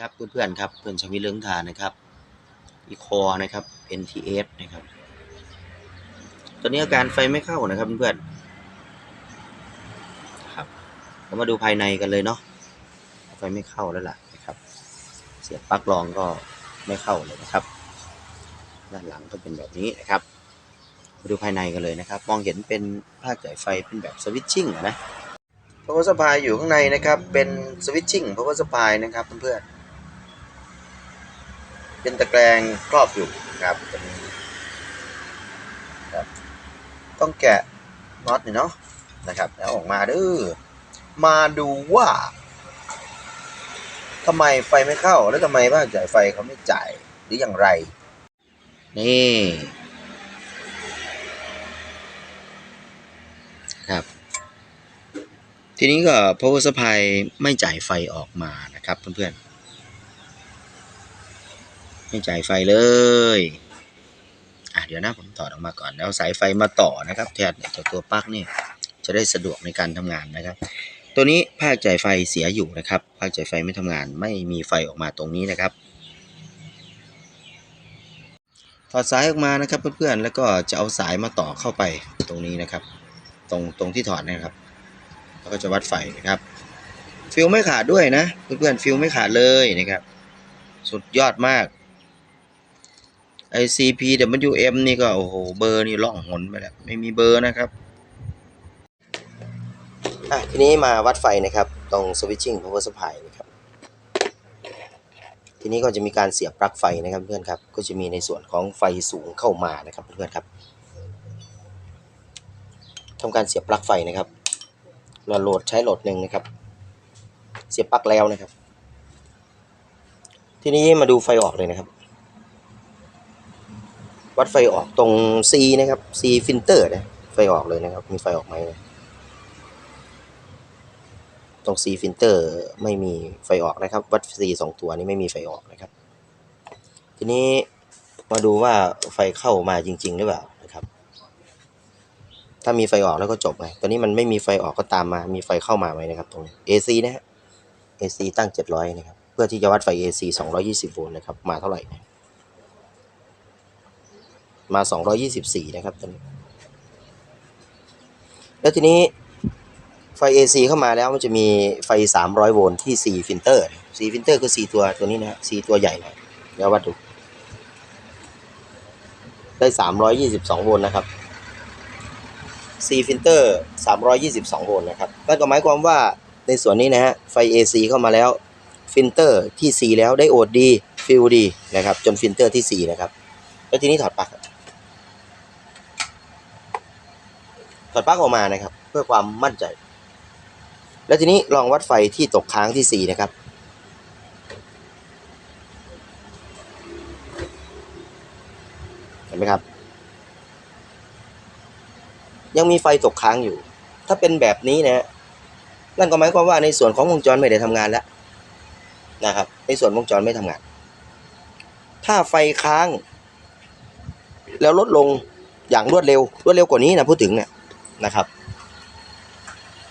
ครับเพื่อนๆครับเพื่อนชวิตเรื่องทานนะครับอีคอนะครับ NTS นะครับ ตอนนี้อาการไฟไม่เข้านะครับเพื่อนๆครับเรามาดูภายในกันเลยเนาะไฟไม่เข้าแล้วล่ะนะครับ เสียบปลั๊กรองก็ไม่เข้าเลยนะครับ ด้านหลังก็เป็นแบบนี้นะครับ มาดูภายในกันเลยนะครับ มองเห็นเป็นภาคจ่ายไฟเป็นแบบสวิตชิ่งนะ power supply อยู่ข้างในนะครับ เป็นสวิตชิ่ง power supply นะครับเพื่อนๆ เป็นตะแกรงครอบอยู่นะครับตรงนี้ครับต้องแกะน็อตนี่เนาะนะครับ แล้วออกมาเด้อมาดูว่าทำไมไฟไม่เข้าแล้วทำไมบ้านจ่ายไฟเขาไม่จ่ายหรืออย่างไร นี่ครับ ทีนี้ก็ power supply ไม่จ่ายไฟออกมานะครับเพื่อนๆ ไม่จ่ายไฟเลยอะเดี๋ยวนะผมถอดออกมาก่อนแล้วสายไฟมาต่อนะครับแทนจากตัวปลั๊กนี่จะได้สะดวกในการทำงานนะครับ ตัวนี้ภาคจ่ายไฟเสียอยู่นะครับ ภาคจ่ายไฟไม่ทำงาน ไม่มีไฟออกมาตรงนี้นะครับ ถอดสายออกมานะครับเพื่อนๆแล้วก็จะเอาสายมาต่อเข้าไปตรงนี้นะครับ ตรงตรงที่ถอดนะครับ แล้วก็จะวัดไฟนะครับฟิลไม่ขาดด้วยนะเพื่อนๆฟิลไม่ขาดเลยนะครับ สุดยอดมาก ICPWM นี่ก็โอ้โหเบอร์นี่ล่องหนไปแล้ว ไม่มีเบอร์นะครับอะทีนี้มาวัดไฟนะครับ ตรง switching power supply นะครับ ทีนี้ก็จะมีการเสียบปลั๊กไฟนะครับเพื่อนครับ ก็จะมีในส่วนของไฟสูงเข้ามานะครับเพื่อนครับทำการเสียบปลั๊กไฟนะครับเราโหลดใช้โหลดหนึ่งนะครับ เสียบปลั๊กแล้วนะครับ ทีนี้มาดูไฟออกเลยนะครับ วัดไฟออกตรง C นะครับ C filter นะไฟออกเลยนะครับ มีไฟออกไหมนะตรง C filter ไม่มีไฟออกนะครับ วัด C สองตัวนี้ไม่มีไฟออกนะครับ ทีนี้มาดูว่าไฟเข้ามาจริง ๆ หรือเปล่านะครับ ถ้ามีไฟออกแล้วก็จบไงตอนนี้มันไม่มีไฟออกก็ตามมา มีไฟเข้ามาไหมนะครับ ตรงนี้ AC นะฮะ AC ตั้ง 700 นะครับ เพื่อที่จะวัดไฟ AC 220 โวลต์นะครับ มาเท่าไหร่ มา 224 นะครับตอนนี้ แล้วทีนี้ไฟ AC เข้ามาแล้วมันจะมีไฟ 300 โวลต์ที่ 4 ฟิลเตอร์ 4 ฟิลเตอร์คือ 4 ตัวตัวนี้นะฮะ4ตัวใหญ่หน่อยเดี๋ยววัดดู ได้ 322 โวลต์นะครับ 4 ฟิลเตอร์ 322 โวลต์นะครับนั่นก็หมายความว่าในส่วนนี้นะฮะ ไฟ AC เข้ามาแล้ว ฟิลเตอร์ที่ 4 แล้วได้โอดดี ฟิลดีนะครับ จนฟิลเตอร์ที่ 4 นะครับ แล้วทีนี้ถอดปลั๊ก อดปลั๊กออกมานะครับ เพื่อความมั่นใจ แล้วทีนี้ลองวัดไฟที่ตกค้างที่ 4 นะครับ เห็นไหมครับ ยังมีไฟตกค้างอยู่ ถ้าเป็นแบบนี้นะนั่นก็หมายความว่าในส่วนของวงจรไม่ได้ทำงานแล้วนะครับ ในส่วนวงจรไม่ทำงาน ถ้าไฟค้าง แล้วลดลงอย่างรวดเร็ว รวดเร็วกว่านี้นะพูดถึงเนี่ย นะครับ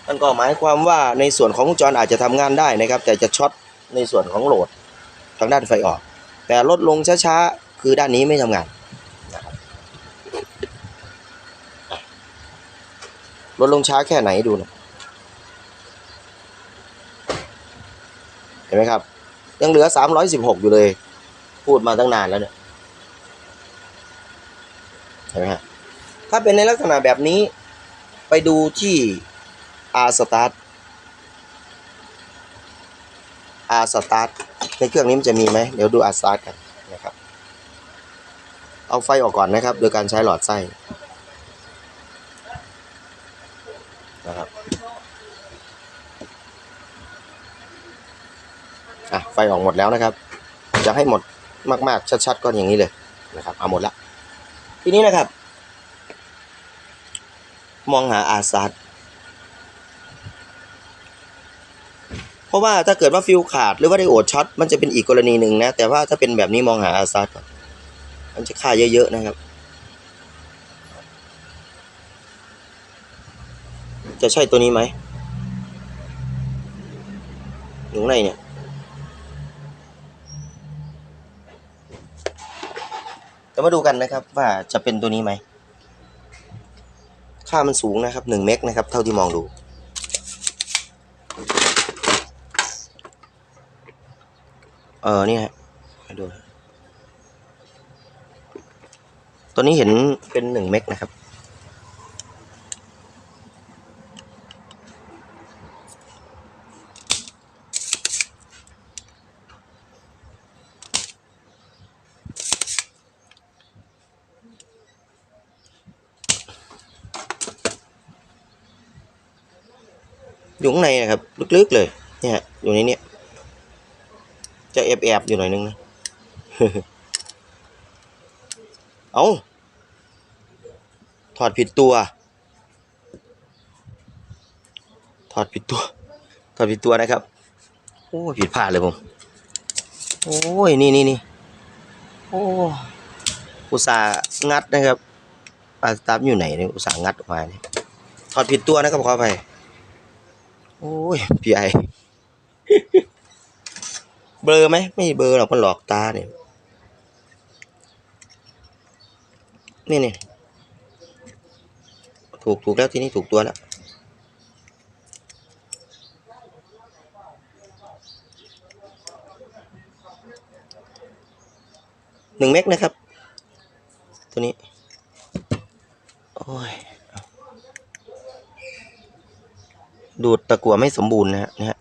นั่นก็หมายความว่าในส่วนของวงจรอาจจะทำงานได้นะครับ แต่จะช็อตในส่วนของโหลดทางด้านไฟออก แต่ลดลงช้าๆ คือด้านนี้ไม่ทำงานนะครับลดลงช้าแค่ไหนดูนะเห็นไหมครับ ยังเหลือ 316 อยู่เลย พูดมาตั้งนานแล้วเนี่ยเห็นไหมฮะถ้าเป็นในลักษณะแบบนี้ ไปดูที่ R start R start ในเครื่องนี้มันจะมีไหมเดี๋ยวดู R start กันนะครับ เอาไฟออกก่อนนะครับ โดยการใช้หลอดไส้นะครับอะไฟออกหมดแล้วนะครับ จะให้หมดมากๆชัดๆก็อย่างนี้เลยนะครับเอาหมดละทีนี้นะครับ มองหาอาซัดเพราะว่าถ้าเกิดว่าฟิลขาดหรือว่าได้โอดช็อตมันจะเป็นอีกกรณีหนึ่งนะ แต่ว่าถ้าเป็นแบบนี้มองหาอาซัดมันจะค่าเยอะๆนะครับ จะใช่ตัวนี้ไหมอยู่ไนเนี่ยจะมาดูกันนะครับว่าจะเป็นตัวนี้ไหม ค่ามันสูงนะครับหนึ่งเมกนะครับ เท่าที่มองดู เออนี่ฮะดู ตัวนี้เห็นเป็นหนึ่งเมกนะครับ อยู่ข้างในนะครับ ลึกๆเลยเนี่ย อยู่ในเนี้ยจะแอบๆอยู่หน่อยนึงนะเอาถอดผิดตัว ถอดผิดตัว ถอดผิดตัวนะครับ โอ้ผิดพลาดเลยผม โอ้ย นี่นี่นี่โอ้อุตส่าห์งัดนะครับปลาตาร์ฟอยู่ไหนเนี่ยอุตส่าห์งัดออกมาเนี่ยถอดผิดตัวนะครับขอไป โอ้ยพี่ไอเบลอไหมไม่เบลอหรอกมันหลอกตาเนี่ยนี่นี่ถูกถูกแล้วที่นี่ถูกตัวแล้วหนึ่งเมกนะครับ ตัวนี้ โอ้ย ดูดตะกั่วไม่สมบูรณ์นะฮะนะฮะ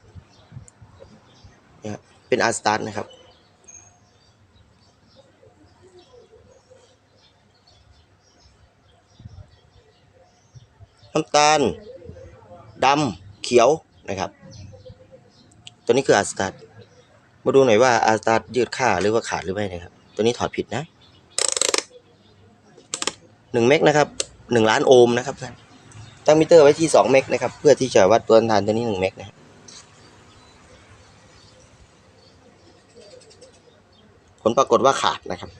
เป็นอาร์สตาร์นะครับน้ำตาลดำเขียวนะครับ ตัวนี้คืออาร์สตาร์มาดูหน่อยว่าอาร์สตาร์ยืดค่าหรือว่าขาดหรือไม่นะครับ ตัวนี้ถอดผิดนะหนึ่งเมกนะครับหนึ่งล้านโอห์มนะครับท่าน ตั้งมิเตอร์ไว้ที่สองเมกนะครับ เพื่อที่จะวัดตัวนทานตัวนี้หนึ่งเมกนะครับผลปรากฏว่าขาดนะครับ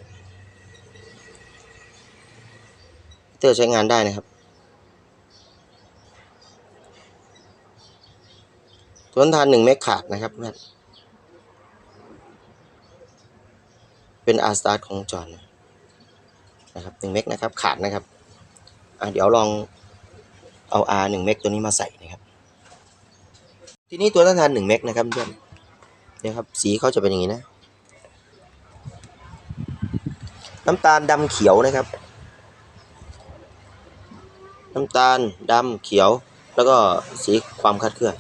มิเตอร์ใช้งานได้นะครับ ตัวนทานหนึ่งเมกขาดนะครับเพื่อนเป็นอาร์สตาร์ของจอห์นนะครับหนึ่งเมกนะครับ ขาดนะครับ เดี๋ยวลอง เอา R 1เมกตัวนี้มาใส่นะครับ ทีนี้ตัวต้านทาน1เมกนะครับเพื่อนเนี่ยครับสีเขาจะเป็นอย่างนี้นะ น้ำตาลดำเขียวนะครับ น้ำตาลดำเขียว แล้วก็สีความคลาดเคลื่อน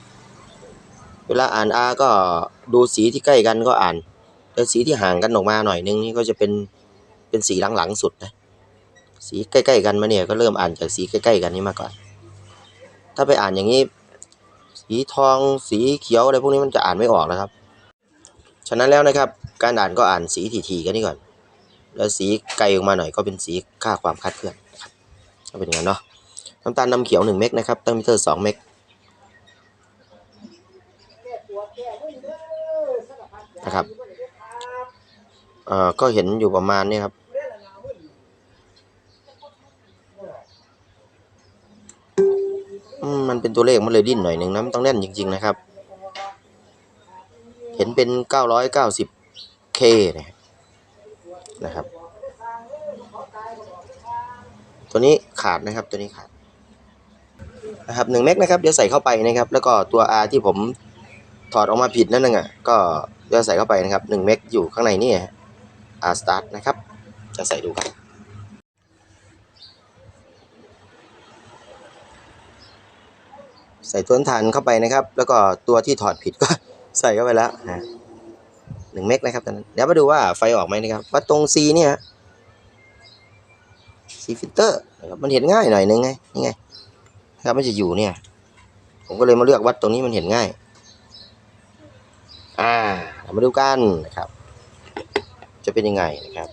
เวลาอ่าน R ก็ดูสีที่ใกล้กันก็อ่านแต่สีที่ห่างกันออกมาหน่อยนึงนี่ก็จะเป็นเป็นสีหลังๆสุดนะ สีใกล้ๆกันมาเนี่ยก็เริ่มอ่านจากสีใกล้ๆกันนี้มาก่อน ถ้าไปอ่านอย่างนี้ สีทองสีเขียวอะไรพวกนี้มันจะอ่านไม่ออกนะครับ ฉะนั้นแล้วนะครับ การอ่านก็อ่านสีทีๆกันนี่ก่อน แล้วสีไกลออกมาหน่อยก็เป็นสีค่าความคลาดเคลื่อนนะครับก็เป็นอย่างนั้นเนาะน้ำตาลน้ำเขียว 1 เมกนะครับตั้งมิเตอร์2เมกนะครับ เอ่อ ก็เห็นอยู่ประมาณนี้ครับ อืมมัน เป็นตัวเลขมันเลยดิ้นหน่อยหนึ่งนะมันต้องแน่นจริง ๆนะครับ เห็นเป็น 990K เนี่ยนะครับ ตัวนี้ขาดนะครับตัวนี้ขาดนะครับ1เมกนะครับเดี๋ยวใส่เข้าไปนะครับ แล้วก็ตัว R ที่ผมถอดออกมาผิดนั่นนึงอะก็เดี๋ยวใส่เข้าไปนะครับ1เมกอยู่ข้างในนี่ฮะ R start นะครับจะใส่ดูกัน ใส่ต้นทานเข้าไปนะครับ แล้วก็ตัวที่ถอดผิดก็ใส่เข้าไปแล้วนะหนึ่งเมกนะครับตอนนั้นเดี๋ยวมาดูว่าไฟออกไหมนะครับวัดตรง C เนี่ยซีฟิลเตอร์นะครับมันเห็นง่ายหน่อยนึงไงนี่ไงนะครับมันจะอยู่เนี่ย ผมก็เลยมาเลือกวัดตรงนี้มันเห็นง่าย อ่ามาดูกันนะครับ จะเป็นยังไงนะครับ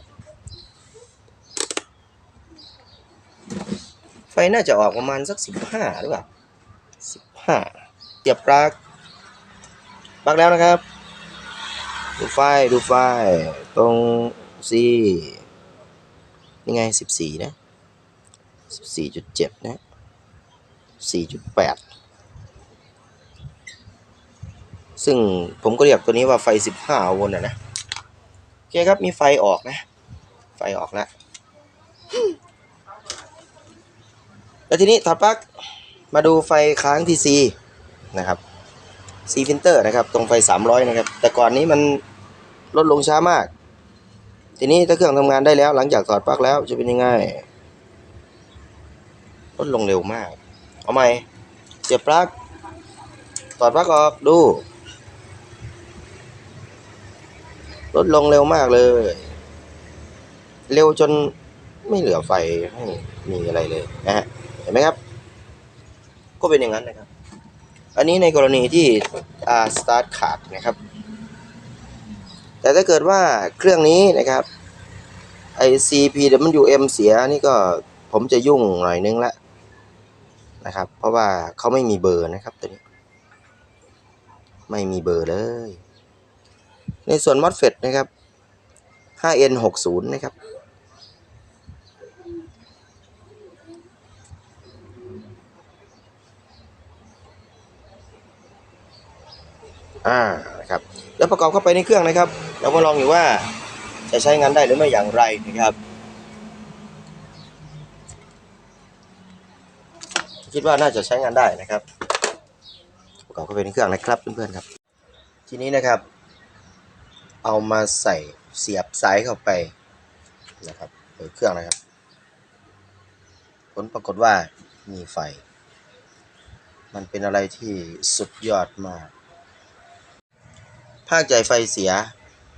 ไฟน่าจะออกประมาณสักสิบห้าหรือเปล่า ห้าเสียบปลั๊กปลั๊กแล้วนะครับ ดูไฟดูไฟตรง C นี่ไงสิบสี่นะสิบสี่จุดเจ็ดนะสี่จุดแปดซึ่งผมก็เรียกตัวนี้ว่าไฟสิบห้าโวลต์นะนะโอเคครับมีไฟออกนะ ไฟออกแล้วแล้วทีนี้ถอดปลั๊ก มาดูไฟค้างที่ C นะครับ C filter นะครับ ตรงไฟ 300 นะครับ แต่ก่อนนี้มันลดลงช้ามาก ทีนี้ถ้าเครื่องทำงานได้แล้ว หลังจากถอดปลั๊กแล้วจะเป็นยังไงลดลงเร็วมาก เอาใหม่ เสียบปลั๊กถอดปลั๊กออกดูลดลงเร็วมากเลย เร็วจนไม่เหลือไฟให้มีอะไรเลยนะฮะ เห็นไหมครับ ก็เป็นอย่างนั้นนะครับ อันนี้ในกรณีที่อ่าสตาร์ทขาดนะครับ แต่ถ้าเกิดว่าเครื่องนี้นะครับไอ CPWM เสียนี่ก็ผมจะยุ่งหน่อยนึงละนะครับ เพราะว่าเขาไม่มีเบอร์นะครับตัวนี้ ไม่มีเบอร์เลย ในส่วน MOSFET นะครับ 5N60 นะครับ อ่านะครับแล้วประกอบเข้าไปในเครื่องนะครับ เรามาลองอยู่ว่าจะใช้งานได้หรือไม่อย่างไรนะครับ คิดว่าน่าจะใช้งานได้นะครับ ประกอบเข้าไปในเครื่องนะครับเพื่อนๆครับ ทีนี้นะครับ เอามาใส่เสียบสายเข้าไปนะครับเปิดเครื่องนะครับ ผลปรากฏว่ามีไฟ มันเป็นอะไรที่สุดยอดมาก ภาคจ่ายไฟเสีย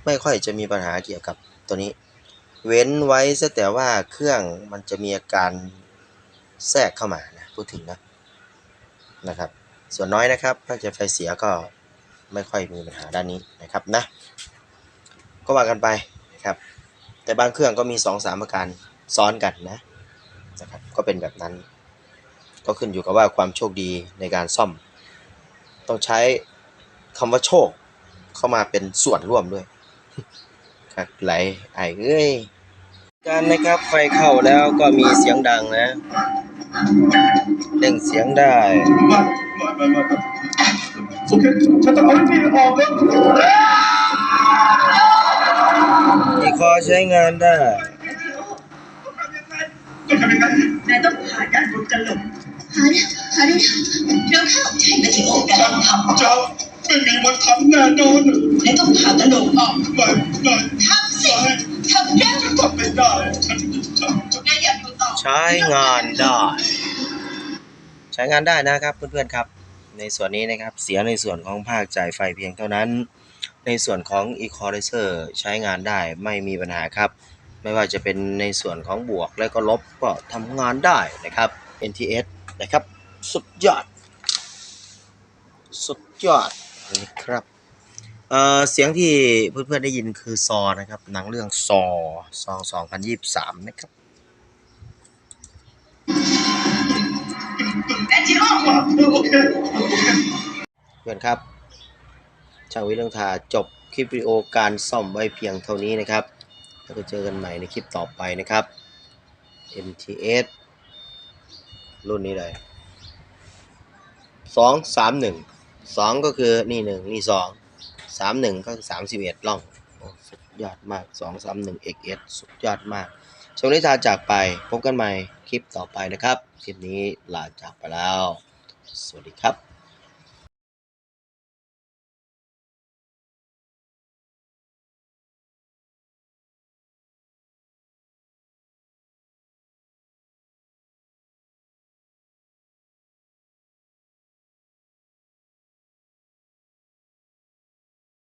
ไม่ค่อยจะมีปัญหาเกี่ยวกับตัวนี้ เว้นไว้ซะแต่ว่าเครื่องมันจะมีอาการแทรกเข้ามานะพูดถึงนะนะครับ ส่วนน้อยนะครับภาคจ่ายไฟเสียก็ไม่ค่อยมีปัญหาด้านนี้นะครับนะ ก็ว่ากันไปนะครับ แต่บางเครื่องก็มี2อสามอาการซ้อนกันนะนะครับ ก็เป็นแบบนั้น ก็ขึ้นอยู่กับว่าความโชคดีในการซ่อม ต้องใช้คำว่าโชค เข้ามาเป็นส่วนร่วมด้วยครับไหลไอ้เอ้ยการนะครับไฟเข้าแล้วก็มีเสียงดังนะเร่งเสียงได้โอเคฉันจะเอาที่ออกแล้วอีคอใช้งานได้ก็ทำยังไงนายต้องหาด้านบนกระโหลกหาเนี่ยหาดูนะเร็วเข้าใช่นาทีโอกาสทำจะ ไม่มีวันทำแน่นอนนายต้องหากระโหลกออกไม่ไม่ทำสิทำเร็วฉันทำไม่ได้ฉันฉันฉันนายอย่าดูต่อใช้งานได้ ใช้งานได้นะครับเพื่อนๆครับ ในส่วนนี้นะครับเสียในส่วนของภาคจ่ายไฟเพียงเท่านั้น ในส่วนของ equalizer ใช้งานได้ไม่มีปัญหาครับ ไม่ว่าจะเป็นในส่วนของบวกและก็ลบก็ทำงานได้นะครับ NTS นะครับ สุดยอด สุดยอด นะครับเอ่อเสียงที่เพื่อนๆได้ยินคือซอนะครับ หนังเรื่องซอซอ2023นะครับแอนจิโอโอเคเพื่อนครับชางวิเรื่องทาจบคลิปวิดีโอการซ่อมไว้เพียงเท่านี้นะครับ แล้วก็เจอกันใหม่ในคลิปต่อไปนะครับ MTS รุ่นนี้เลยสอง สองก็คือนี่หนึ่งนี่สองสามหนึ่งก็สามสิบเอ็ดล่องสุดยอดมากสองสามหนึ่ง XS สุดยอดมากชมนิทาจากไปพบกันใหม่คลิปต่อไปนะครับ คลิปนี้ลาจากไปแล้ว สวัสดีครับ